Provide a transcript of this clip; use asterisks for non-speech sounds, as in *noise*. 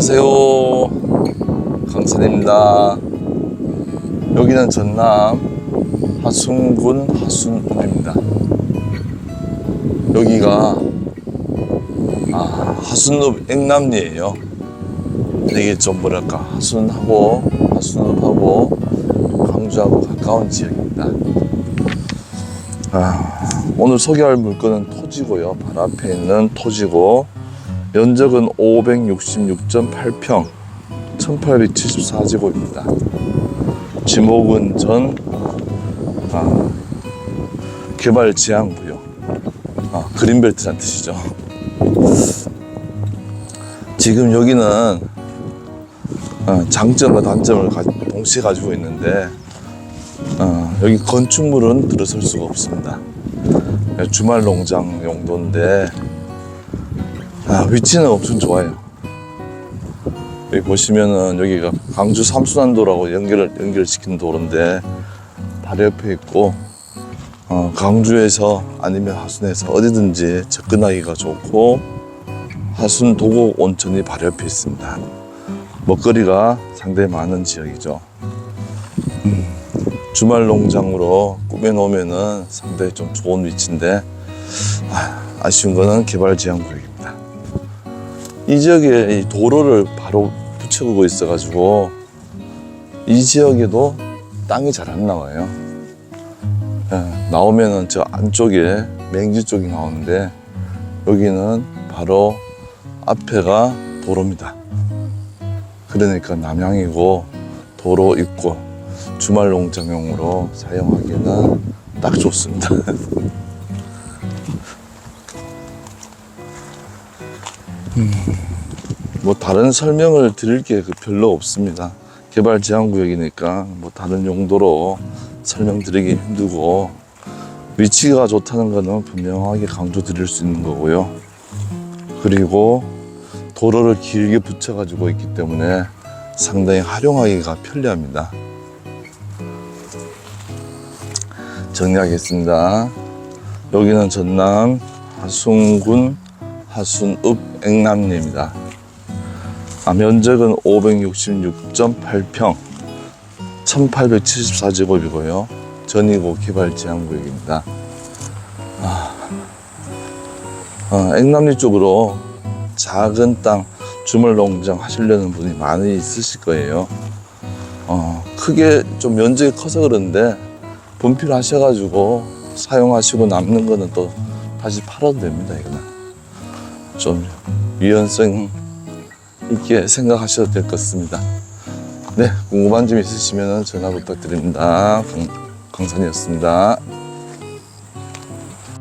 안녕하세요. 강산입니다. 여기는 전남 하순군 하순읍입니다. 여기가 아, 하순읍 액남리예요. 이게 좀 뭐랄까 하순하고 하순읍하고 광주하고 가까운 지역입니다. 아, 오늘 소개할 물건은 토지고요. 바로 앞에 있는 토지고 면적은 566.8평 1874제곱입니다. 지목은 전 아, 개발 구역 아, 그린벨트란 뜻이죠. 지금 여기는 어, 장점과 단점을 가- 동시에 가지고 있는데 어, 여기 건축물은 들어설 수가 없습니다. 주말 농장 용도인데 아, 위치는 엄청 좋아요. 여기 보시면은 여기가 강주 삼순환도라고 연결을 연결시키는 도로인데 바로 옆에 있고 어, 강주에서 아니면 하순에서 어디든지 접근하기가 좋고 하순 도곡 온천이 바로 옆에 있습니다. 먹거리가 상당히 많은 지역이죠. 음, 주말 농장으로 꾸며놓으면은 상당히 좀 좋은 위치인데 아, 아쉬운 거는 개발 구역입니다. 이 지역에 이 도로를 바로 붙여보고 있어가지고 이 지역에도 땅이 잘 안 나와요. 예, 나오면은 저 안쪽에 맹지 쪽이 나오는데 여기는 바로 앞에가 도로입니다. 그러니까 남향이고 도로 있고 주말 농장용으로 사용하기에는 딱 좋습니다. *laughs* 뭐 다른 설명을 드릴 게그 별로 없습니다. 개발 제한 구역이니까 뭐 다른 용도로 설명드리기 힘들고 위치가 좋다는 거는 분명하게 강조 드릴 수 있는 거고요. 그리고 도로를 길게 붙여 가지고 있기 때문에 상당히 활용하기가 편리합니다. 정리하겠습니다. 여기는 전남 하순군 하순읍 액남리입니다. 아, 면적은 566.8평 1874제곱이고요. 전이고 개발 제한 구역입니다. 아, 어, 액남리 쪽으로 작은 땅 주말 농장 하시려는 분이 많이 있으실 거예요. 어, 크게 좀 면적이 커서 그런데 분필 하셔가지고 사용하시고 남는 거는 또 다시 팔아도 됩니다. 이거는 좀 유연성 있게 생각하셔도 될 것 같습니다. 네, 궁금한 점 있으시면 전화 부탁드립니다. 강, 강산이었습니다.